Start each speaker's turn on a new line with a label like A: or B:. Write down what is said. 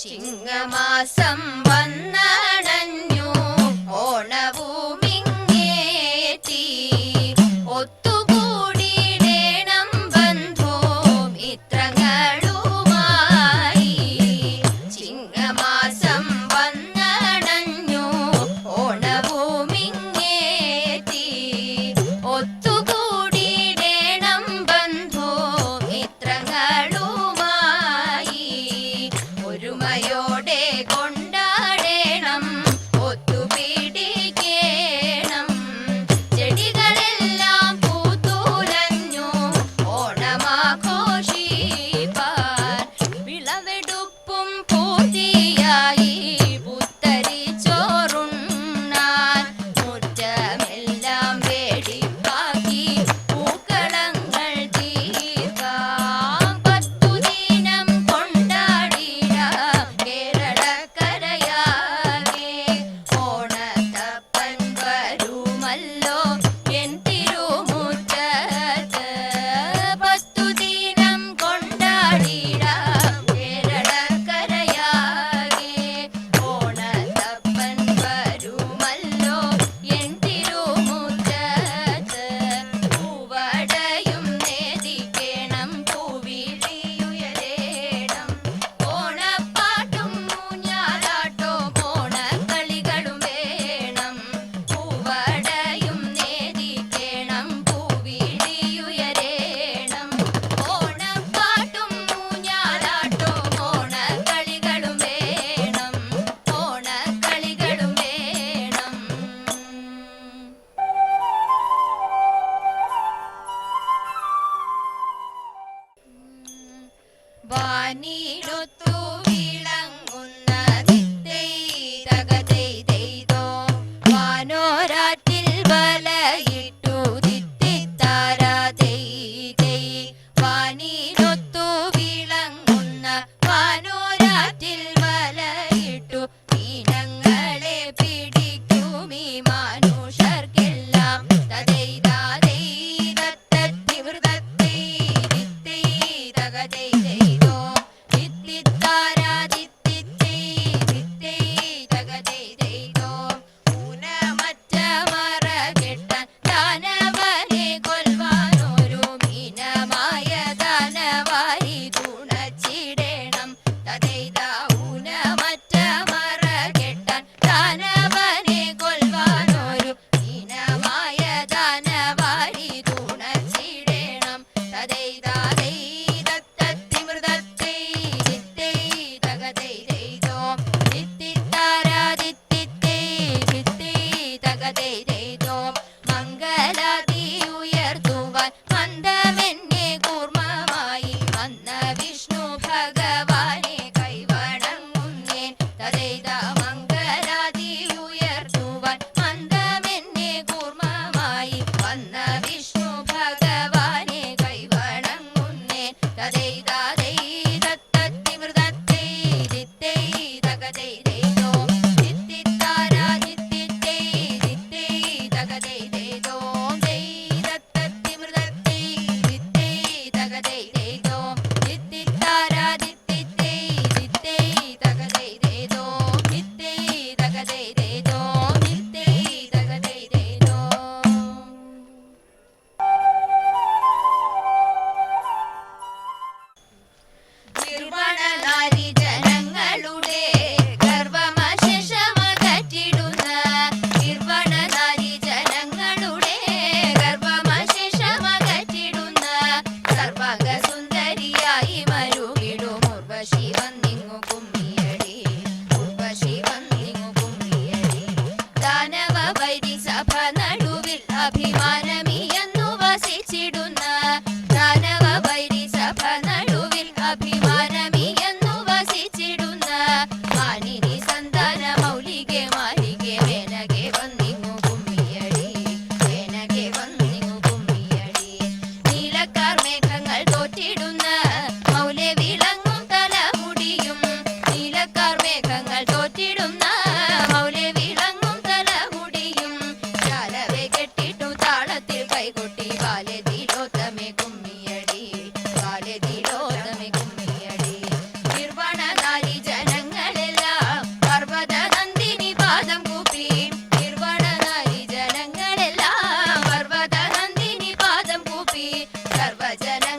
A: ചിങ്ങമാസം വന്നടഞ്ഞു. ഓണഭൂമിങ്ങേറ്റി ഒത്തുകൂടിയിടേണം ബന്ധോ മിത്രങ്ങളുമായി ചിങ്ങമാസം the day. but then